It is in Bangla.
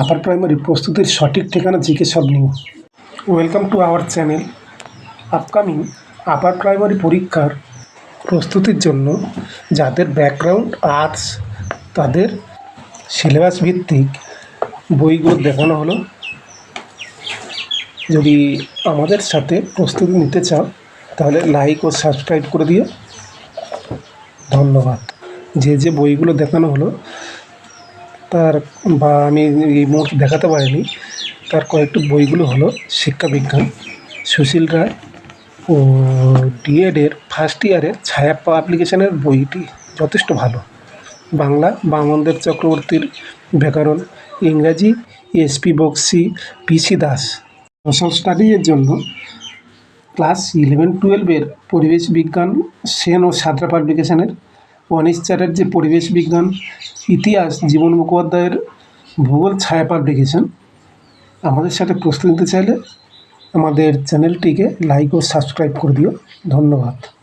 আপার প্রাইমারি প্রস্তুতির সঠিক ঠিকানা সব new. Welcome to our channel upcoming upper primary পরীক্ষার প্রস্তুতির জন্য যাদের ব্যাকগ্রাউন্ড আর্টস তাদের সিলেবাস ভিত্তিক বইগুলো দেখানো হলো। যদি আমাদের সাথে প্রস্তুতি নিতে চাও, তাহলে লাইক ও সাবস্ক্রাইব করে দিও। ধন্যবাদ। যে যে বইগুলো দেখানো হলো তার বা আমি এই মুহূর্তে দেখাতে পারিনি। তার কয়েকটি বইগুলো হলো শিক্ষাবিজ্ঞান সুশীল রায় ও ডিএডের ফার্স্ট ইয়ারের ছায়া পাবলিকেশনের বইটি যথেষ্ট ভালো। বাংলা বামনদেব চক্রবর্তীর ব্যাকরণ, ইংরাজি S P Bakshi P C Das. Social স্টাডিজের জন্য ক্লাস ইলেভেন টুয়েলভের পরিবেশ বিজ্ঞান সেন ও সাঁতরা পাবলিকেশনের, অনিশ চ্যাটার্জি পরিবেশ বিজ্ঞান ইতিহাস, জীবন মুখোপাধ্যায়ের ভূগোল ছায়াপাঠ দেখেছেন। আমাদের সাথে প্রশ্ন নিতে চাইলে আমাদের চ্যানেলটিকে লাইক ও সাবস্ক্রাইব করে দিও। ধন্যবাদ।